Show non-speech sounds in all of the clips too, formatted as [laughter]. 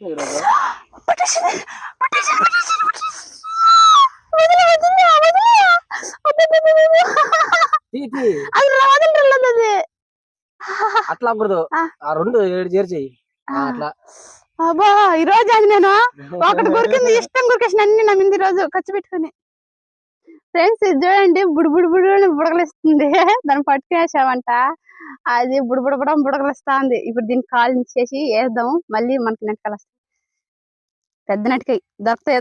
ఈరోజు అట్లా అవ్వకూడదు ఆ. రెండు ఏడు చేర్చేయి అట్లా. అబ్బా ఈ రోజు అది నేను ఒకటి కొరికింది [laughs] ఇష్టం కొరికేసిన అన్ని నా మీద రోజు ఖర్చు పెట్టుకుని. ఫ్రెండ్స్ ఇది చూడండి బుడు బుడు బుడు బుడగలిస్తుంది. దాన్ని పట్టుకునేసామంట అది బుడు బుడ బుడ బుడగలిస్తా ఉంది ఇప్పుడు దీన్ని కాలు ఇచ్చేసి వేద్దాం మళ్ళీ మనకి వస్తాయి. పెద్ద నెట్టకాయ దొరుకుతాయి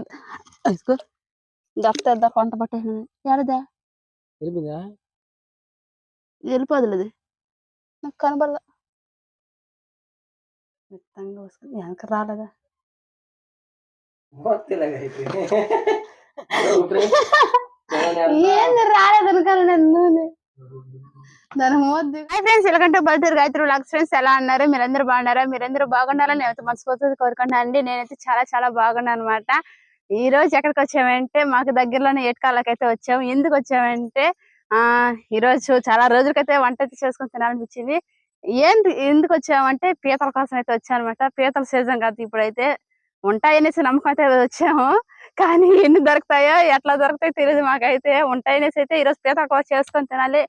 దొరుకుతాయి దొరక వంట పట్టేసింది. ఏడదా? తెలిపిందా వెళ్ళిపోదులు అది. నాకు కనబడలే. మెత్తంగా వస్తుంది. వెనక రాలేదా? [laughs] ఏంది రాలేదు అనుకోను మోద్దు హాయ్ ఫ్రెండ్స్ ఎలాగంటే బల్తూరు గాయత్రి వ్లాగ్స్ ఫ్రెండ్స్ ఎలా అన్నారు మీరందరూ బాగున్నారా? మీరందరూ బాగున్నారా? నేనైతే మనస్ఫూర్తిగా కోరుకున్నాను అండి నేనైతే చాలా చాలా బాగున్నాను అనమాట ఈ రోజు ఎక్కడికి వచ్చామంటే మాకు దగ్గరలోనే ఏటకాలకి అయితే వచ్చాము. ఎందుకు వచ్చామంటే ఆ ఈ రోజు చాలా రోజులకైతే వంట అయితే చేసుకుని తినాలనిపించింది. ఏంటి ఎందుకు వచ్చామంటే పీతల కోసం అయితే వచ్చానమాట పీతల సీజన్ కాదు ఇప్పుడైతే. ఉంటాయనేసి నమ్మకం అయితే వచ్చాము. కానీ ఎన్ని దొరుకుతాయో ఎట్లా దొరుకుతాయో తెలియదు మాకైతే. ఉంటాయనేసి అయితే ఈరోజు పీతకూర చేసుకొని తినాలి.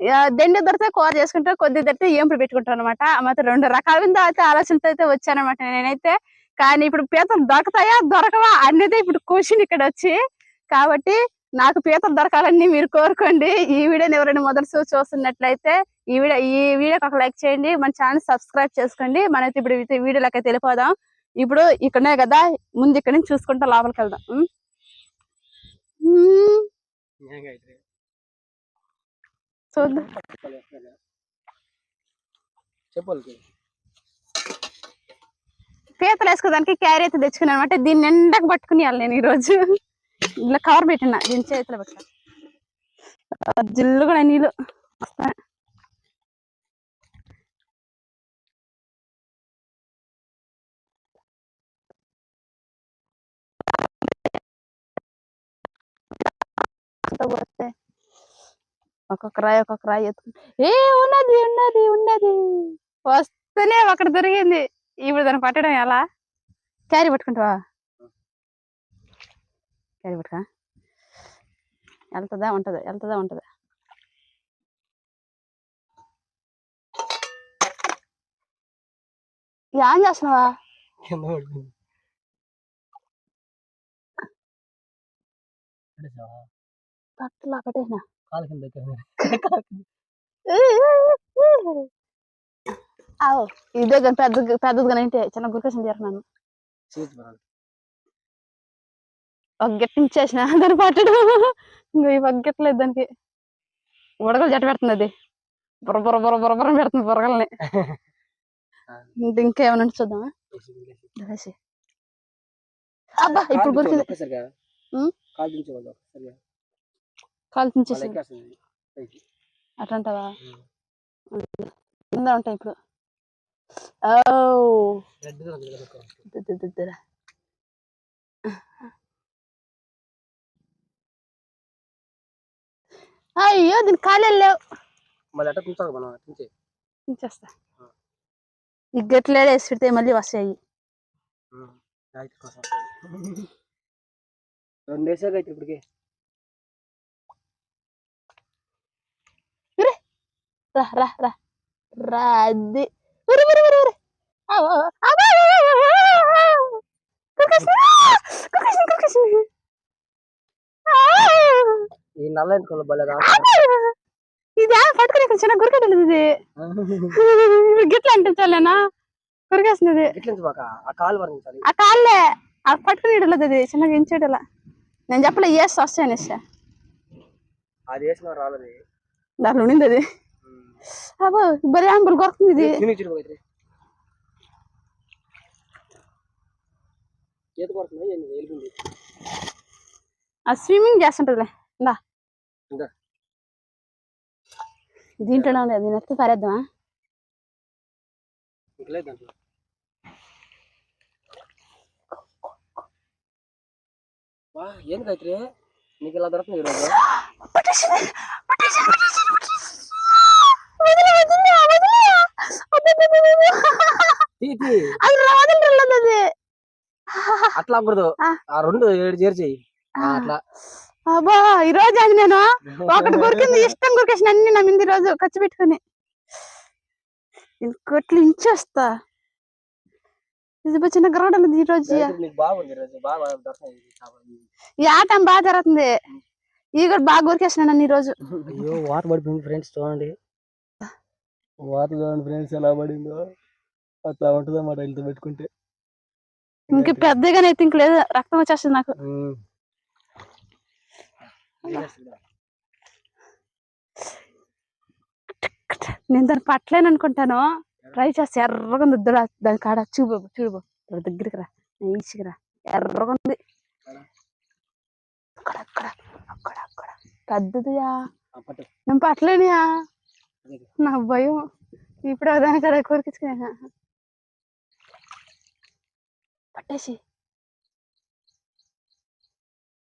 ఆ, దొరికితే కూర చేసుకుంటే కొద్ది దొరికితే ఏంపుడు పెట్టుకుంటాను అనమాట మాత్రం రెండు రకాల మీద అయితే ఆలోచనతో అయితే వచ్చానమాట నేనైతే. కానీ ఇప్పుడు పీతలు దొరకతాయా దొరకవా అనేది ఇప్పుడు క్వశ్చన్ ఇక్కడ వచ్చి. కాబట్టి నాకు పీతలు దొరకాలని మీరు కోరుకోండి. ఈ వీడియోని ఎవరైనా మొదటి చూస్తున్నట్లయితే ఈ వీడియో ఈ వీడియోకి ఒక లైక్ చేయండి. మన ఛానల్ సబ్స్క్రైబ్ చేసుకోండి. మనైతే ఇప్పుడు ఈ వీడియోలోకి వెళ్ళిపోదాం. ఇప్పుడు ఇక్కడనే కదా ముందు ఇక్కడ నుంచి చూసుకుంటా లోపలికి వెళ్దాం. చూద్దాం. పీతలు వేసుకోదానికి క్యారీ అయితే తెచ్చుకున్నాను అనమాట దీన్ని నిండాకు పట్టుకుని నేను ఈరోజు. ఇలా కవర్ పెట్టిన దీని చేతిలో పెట్టా జిల్లు కూడా నీళ్ళు. వస్తాయి. అంతా ఒక్కొక్క రాయి ఒక్కొక్క రాయి ఎత్తుకు. ఏ ఉన్నది ఉన్నది ఉన్నది. వస్తేనే ఒకటి దొరికింది. ఇప్పుడు దాన్ని పట్టడం ఎలా? క్యారీ పట్టుకుంటావా క్యారీ పట్టుకా. వెళ్తుందా ఉంటుందా వెళ్తుందా ఉంటుందా? ఏం చేస్తున్నావా? పట్టులా పట్టేసిన కాలు కింద. ఆవు [laughs] ఇదే కానీ పెద్ద పెద్దది కానీ అంటే చిన్న చేతి పరాలు. ఒక గట్టి ఇచ్చేసిన దాన్ని పట్టడం. ఇంకా ఈ పగ్గట్లేదు దానికి ఉడకలు జట్ట పెడుతుంది అది. బుర్ర బుర్ర బుర్ర బుర్ర బుర్ర పెడుతుంది బుర్రగల్ని [laughs] ఇంకా ఇంకేమైనా చూద్దామా. అబ్బా ఇప్పుడు కాలు గురికింది దించు ఒక్కసారిగా. ఉం? కాలు దించు ఒక్కసారిగా. కాలు మళ్ళీ తించేసి ఎక్కేస్తుంది పైకి. అట్లంటావా. కింద ఉంటాయి ఇప్పుడు. అయ్యో దీని కాలు లేవు. చేస్తా ఈ వేసి పెడితే మళ్ళీ వస్తాయి. [laughs] రెండు వేసా గాయత్రి ఇప్పటికే. రా రా రా రా అది ఉరి ఉరి ఉరి ఉరి ఈ నల్ల ఎంటుకలు భలే రా పట్టుకునే పట్టుకుని ఇక్కడ చిన్న గురికెట్టలేదు ఇది గిట్ల అంటే చాలేనా కురికేస్తుంది ఆ కాలు ఆ కాళ్ళే ఆ పట్టుకుని ఇడలేదు అది చిన్నగా ఎంచేటలా నేను చెప్పలే ఏ ఏస్ అనేసి అది వేసిన రాలేదు దాంట్లో ఉండింది అది పడుతుంది ఏంది వెళ్ళింది ఆ స్విమ్మింగ్ చేస్తుంటదిలే ఇందా దీంట్లోనే ఉంది అది నెత్తి పారేద్దామా దాంట్లో ఏంది గాయత్రి నీకు ఇలా దొరకదు ఈరోజు పట్టేసింది పట్టేసింది పట్టేసింది పట్టేసింది వదిలే వదిలే వదిలే అబ్బబ్బబ్బబ్బ. తీ తీ. అది వదిలిరలేదు అది అట్లా అవ్వకూడదు ఆ. రెండు ఏడు చేర్చేయి ఆ, అట్లా. అబ్బా ఈ రోజు అది నేను [laughs] ఒకటి కొరికింది ఇష్టం కొరికేసిన అన్ని నా మీద ఈ రోజు ఖర్చు పెట్టుకుని. ఇంకోట్లు ఇంచేస్తా. ఇది చిన్న గ్రౌండ్ ఉంది ఈ రోజు. ఈ ఆట బాగా జరుగుతుంది. ఈ కూడా బాగా కొరికేసిన నన్ను ఈ రోజు. అయ్యో వాటర్ పడిపోయింది ఫ్రెండ్స్ చూడండి. వాటర్ చూడండి ఫ్రెండ్స్ ఎలా పడిందో. అట్లా ఉంటుంది అన్నమాట ఇంత పెట్టుకుంటే. ఇంక పెద్దగానే అయితే ఇంక లేదు. రక్తం వచ్చేస్తుంది నాకు. నేను దాన్ని పట్టలేను అనుకుంటాను. ట్రై చేస్తే. ఎర్రగా ఉంది. దాని కాడ చూడు చూడు దగ్గరికి రా. ఈచికి రా. ఎర్రగా ఉంది. అక్కడ అక్కడ అక్కడ అక్కడ. పెద్దదియా. నేను పట్టలేనియా. నా భయం. ఇప్పుడు దాని కాడ కోరికించుకున్నా పట్టేసి.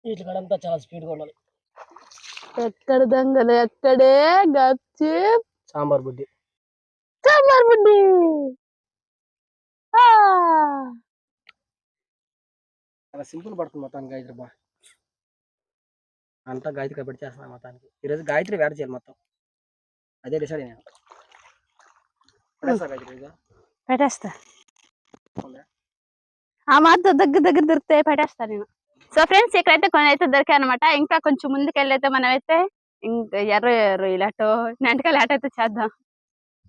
వీటి కాడంతా చాలా స్పీడ్గా ఉండాలి. ఎక్కడ దొంగలు ఎక్కడే గచ్చి. సాంబార్ బుడ్డి. సాంబార్ బుడ్డి! చాలా సింపుల్ పడుతుంది మొత్తానికి గాయత్రి బా. అంతా గాయత్రి కాబట్టి చేస్తున్నాను మొత్తానికి. ఈరోజు గాయత్రి వేడ చేయాలి మొత్తం. అదే డిసైడ్ నేను పడేస్తా గాయత్రి. పెట్టేస్తా? ఆ మాత్రం దగ్గర దగ్గర దొరికితే పెట్టేస్తా నేను. సో ఫ్రెండ్స్ ఇక్కడైతే కొన్ని అయితే దొరికాయి అనమాట ఇంకా కొంచెం ముందుకు వెళ్ళైతే మనం అయితే ఇంకా ఎర్ర ఎర్ర ఇలాటో నెంటకాయలు అటు అయితే చేద్దాం.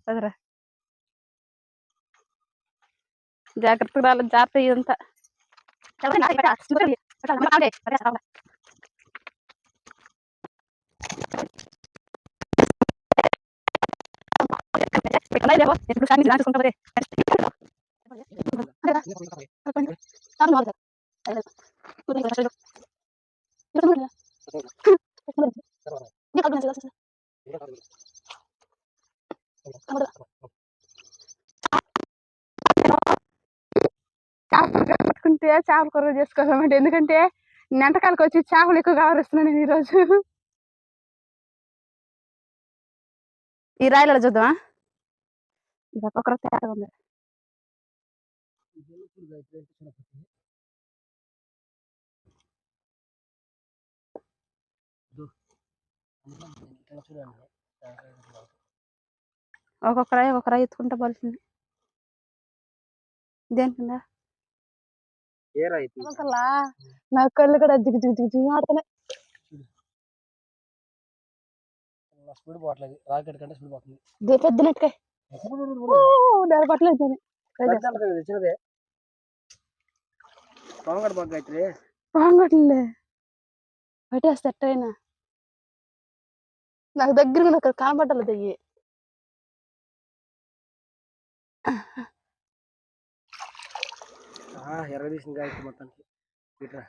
అదరా జాగ్రత్తగా రాలి జాగ్రత్త ఇదంతా చేపలు పట్టుకుంటే చేపల కూర చేసుకోవాలన్నమాట. ఎందుకంటే నెంటకాలకు వచ్చి చేపలు ఎక్కువ కావరిస్తున్నాను నేను ఈరోజు. ఈ రాయలలో చూద్దామా? ఇది ఒక్కొక్కరు తేడా ఉంది. చూడండి ఒక్కొక్క రాయి ఒక్కొక్క రాయి ఎత్తుకుంటా పోల్సింది దేనికిందా ఏ రైతు అసలా నా కళ్ళు కూడా జిగ్ జిగ్ జిగ్ జిగ్ ఆడుతున్నాయి. స్పీడ్ పోవట్లేదు. రాకెట్ కంటే స్పీడ్ పోతుంది. పెద్ద నెట్కాయ దాని పట్టలేదు దాన్ని. ట్రై చేస్తా. పెద్ద తెచ్చినదే పొంగడు బాగా గాయత్రి బాగుంటుంది పట్టేస్తా ఎట్టయినా నాకు దగ్గరగా నాకు కనబడ్డలేదు అయ్యి ఆ, ఎర్ర తీసిన గాయత్రి మొత్తానికి. ఇట్రా.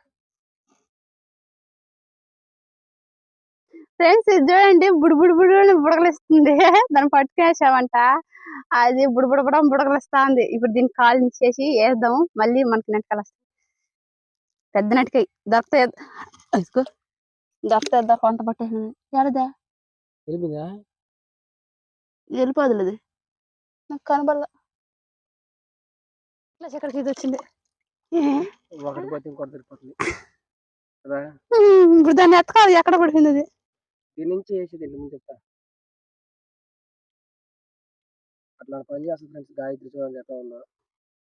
ఫ్రెండ్స్ ఇది చూడండి బుడి బుడి బుడగలిస్తుంది. దాన్ని పట్టుకేసామంట. అది బుడి బుడబడం బుడగలిస్తా ఉంది ఇప్పుడు దీన్ని కాలు ఇచ్చేసి వేద్దాం. మళ్ళీ మనకి నెట్కాలు వస్తాయి. పెద్ద నెట్కాయ దొరుకుతాయి ఇదిగో దొరుకుతాయి దొరక వంట పట్టేసింది ఎడదా తెలిపిందా వెళ్ళిపోదులు అది నాకు కనబడలా. ఇట్లా ఎక్కడికి ఇది వచ్చింది? ఒకటి పోతే ఇంకోటి తిరిగిపోతుంది కదా? ఇప్పుడు దాన్ని ఎత్తకాలి ఎక్కడ పడిపోయింది అది? దీని నుంచి వేసి దీని ముందు చెప్తా. అట్లా పని చేస్తుంది ఫ్రెండ్స్ గాయత్రి చూడండి ఎట్లా ఉందో.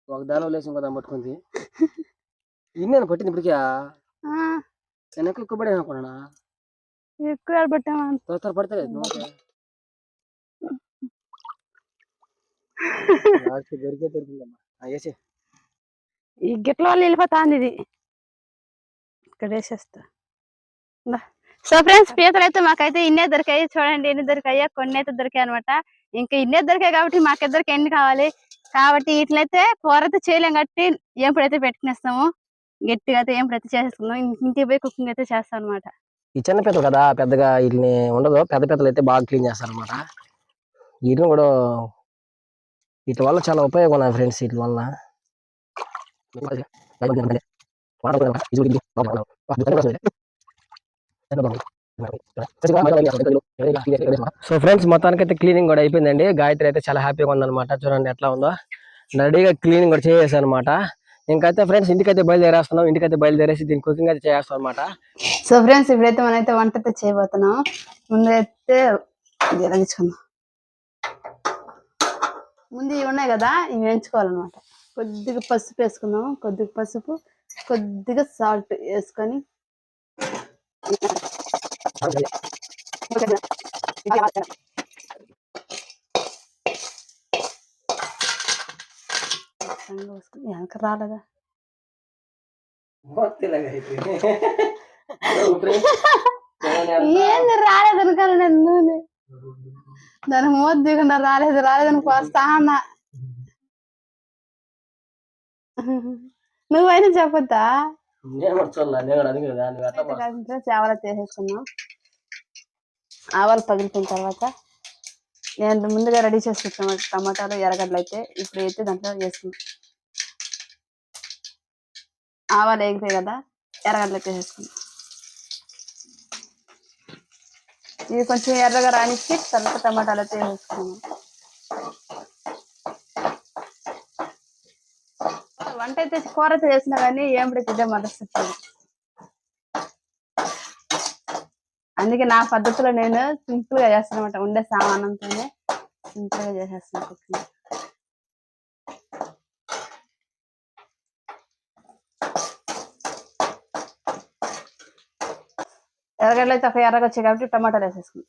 ఒక దాని వదిలేసి ఇంకో దాన్ని పట్టుకుంది. [laughs] ఇన్ని నేను పట్టింది ఇప్పటికే? నేను ఎక్కువ ఎక్కువ పడే అనుకున్నానా? ఎక్కువ పట్టామా? త్వర త్వర పడితే దొరికే దొరికిందమ్మా. వేసి ఈ గిట్ల వల్ల వెళ్ళిపోతా ఉంది ఇది. ఇక్కడ వేసేస్తా. సో ఫ్రెండ్స్ పీతలు అయితే మాకైతే ఇన్నే దొరికాయి. చూడండి ఎన్ని దొరికాయో కొన్ని అయితే దొరికాయి అనమాట ఇంకా ఇన్నే దొరికాయి కాబట్టి మాకిద్దరికి ఎన్ని కావాలి? కాబట్టి వీటినైతే కూర అయితే చేయలేం కాబట్టి ఏంపుడైతే పెట్టుకునేస్తాము. గట్టిగా అయితే ఏం చేసేసుకుందాం ఇంక ఇంటికి పోయి కుకింగ్ అయితే చేస్తాం అనమాట ఈ చిన్న పీతలు కదా పెద్దగా వీటిని ఉండదు. పెద్ద పెద్దలు అయితే బాగా క్లీన్ చేస్తారు అనమాట వీటిని కూడా వీటి వల్ల చాలా ఉపయోగం ఉన్నాయి ఫ్రెండ్స్ వీటి వల్ల. సో ఫ్రెండ్స్ మొత్తానికి అయితే క్లీనింగ్ కూడా అయిపోయిందండి. గాయత్రి అయితే చాలా హ్యాపీగా ఉందన్నమాట. చూడండి ఎట్లా ఉందో. రెడీగా క్లీనింగ్ కూడా చేసేసాను అనమాట ఇంకైతే ఫ్రెండ్స్ ఇంటికైతే బయలుదేరేస్తున్నాం. ఇంటికైతే బయలుదేరేసి దీని కుకింగ్ అయితే చేస్తాం అనమాట సో ఫ్రెండ్స్ ఇప్పుడైతే మనమైతే వంట అయితే చేయబోతున్నాం. ముందైతే ముందు ఇవి ఉన్నాయి కదా ఇవి వేయించుకోవాలన్నమాట. కొద్దిగా పసుపు వేసుకుందాం. కొద్దిగా పసుపు కొద్దిగా సాల్ట్ వేసుకొని. వెనక రాలేదా ఏంది రాలేదు అనుకోను నేను దాని మూత దిగకుండా రాలేదు రాలేదని అన్న నువ్వైనా చెప్పొద్దా నేను కూడా చూడలే నేను కూడా అడిగి కదా నువ్వు ఎట్లా పోస్తావు? చేపలు తీసేసుకున్నాం ఆవాలు పగిలిపోయిన తర్వాత నేను ముందుగా రెడీ చేసి టమాటాలు ఎర్రగడ్డలు అయితే ఇప్పుడు అయితే దాంట్లో వేసుకున్నాం ఆవాలు వేగిపోయి కదా ఎర్రగడ్డలు అయితే వేసుకున్నాం ఇవి కొంచెం ఎర్రగా రానిచ్చి తర్వాత టమాటాలు అయితే వేసుకున్నాం వంట అయితే కూర చేసినా కానీ ఏం పడితే మొదటి అందుకే నా పద్ధతిలో నేను సింపుల్గా చేస్తానమాట ఉండే సామానంతోనే సింపుల్గా చేసేస్తాను కుకింగ్. ఎర్రగడ్డలు అయితే ఒక ఎర్రగా వచ్చాయి కాబట్టి టమాటాలు వేసేసుకున్నాం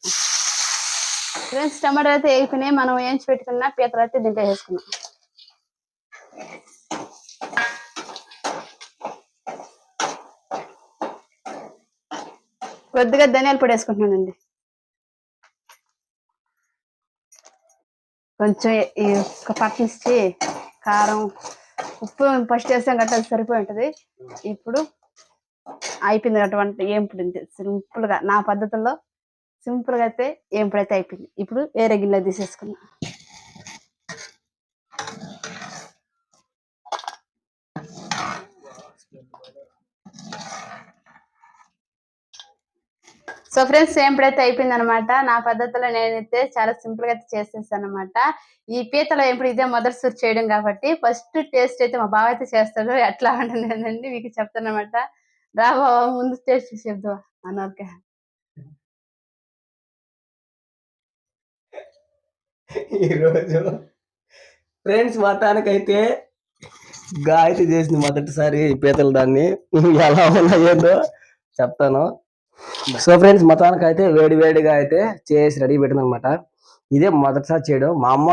ఫ్రెండ్స్ టమాటాలు అయితే వేగిపోయినాయి. మనం వేయించి పెట్టుకున్న పీతలు అయితే దీంట్లో వేసుకున్నాం కొద్దిగా ధనియాల పొడి వేసుకుంటున్నానండి. కొంచెం ఈ ఒక పట్టించి కారం ఉప్పు ఫస్ట్ వేసాం గట్ట అది సరిపోయి ఉంటుంది. ఇప్పుడు అయిపోయింది అటువంటి ఏం పొడి సింపుల్గా నా పద్ధతుల్లో సింపుల్గా అయితే ఏం పొడి అయిపోయింది. ఇప్పుడు వేరే గిన్నె తీసేసుకున్నా సో ఫ్రెండ్స్ ఎప్పుడైతే అయిపోయింది అనమాట నా పద్ధతిలో నేనైతే చాలా సింపుల్గా అయితే చేసేసాను అనమాట ఈ పీతలో ఎప్పుడు ఇదే మొదటి సూర్ చేయడం కాబట్టి ఫస్ట్ టేస్ట్ అయితే మా బావ అయితే చేస్తాడు. ఎట్లా ఉంటుందండి మీకు చెప్తాను అనమాట రా బాబా ముందు స్టేజ్ చెప్తా అన్నారు ఈరోజు ఫ్రెండ్స్ మొత్తానికైతే గాయత్రి చేసింది మొదటిసారి పీతలు దాన్ని. ఎలా ఉన్నాయేందో చెప్తాను. సో ఫ్రెండ్స్ మొత్తానికి అయితే వేడి వేడిగా అయితే చేసి రెడీ పెట్టింది అనమాట ఇదే మొదటిసారి చేయడం. మా అమ్మ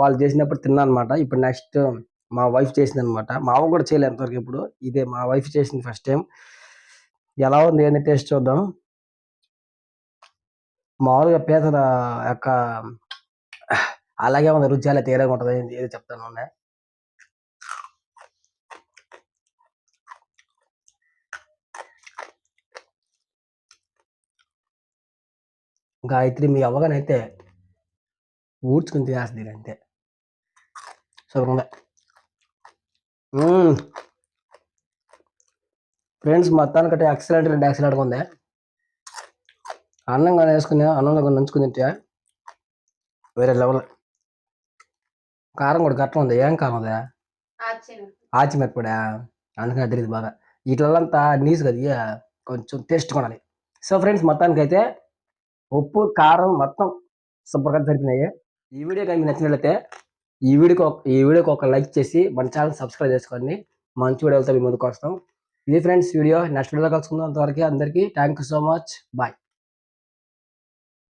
వాళ్ళు చేసినప్పుడు తిన్నాను అనమాట ఇప్పుడు నెక్స్ట్ మా వైఫ్ చేసింది అనమాట మా అవ్వ కూడా చేయలేదు అంతవరకు ఇప్పుడు ఇదే మా వైఫ్ చేసింది ఫస్ట్ టైం ఎలా ఉంది ఏంటి టేస్ట్ చూద్దాం. మామూలుగా పీతల యొక్క అలాగే ఉంది రుచి అలా తేడాగా ఉంటుంది ఏది చెప్తాను ఉండే. గాయత్రి మీ అవ్వగానైతే ఊడ్చుకుని తినేస్తుంది అంతే సో ఉంది ఫ్రెండ్స్ మొత్తానికంటే ఎక్సలెంట్ రెండు ఎక్సలెంట్గా ఉంది అన్నం కానీ వేసుకుని అన్నంలో కానీ నంచుకుని తింటే వేరే లెవెల్ కారం కూడా గట్ట ఉంది. ఏం కారం ఉంది ఆచిమిరపడా అందుకని అది తెలియదు బాగా. వీటిలంతా నీసు కదా కొంచెం టేస్ట్ కొనాలి. సో ఫ్రెండ్స్ మొత్తానికి అయితే ఉప్పు కారం మొత్తం సూపర్గా సరిపోయినాయి. ఈ వీడియో కానీ నచ్చినట్లయితే ఈ వీడియోకి ఒక ఈ వీడియోకి ఒక లైక్ చేసి మన ఛానల్ సబ్స్క్రైబ్ చేసుకోండి. మంచి వీడియోలతో మీ ముందుకు వస్తాం. ఇది ఫ్రెండ్స్ వీడియో. నెక్స్ట్ వీడియోలో కలుసుకుందాం. అంతవరకు అందరికీ thank you so much bye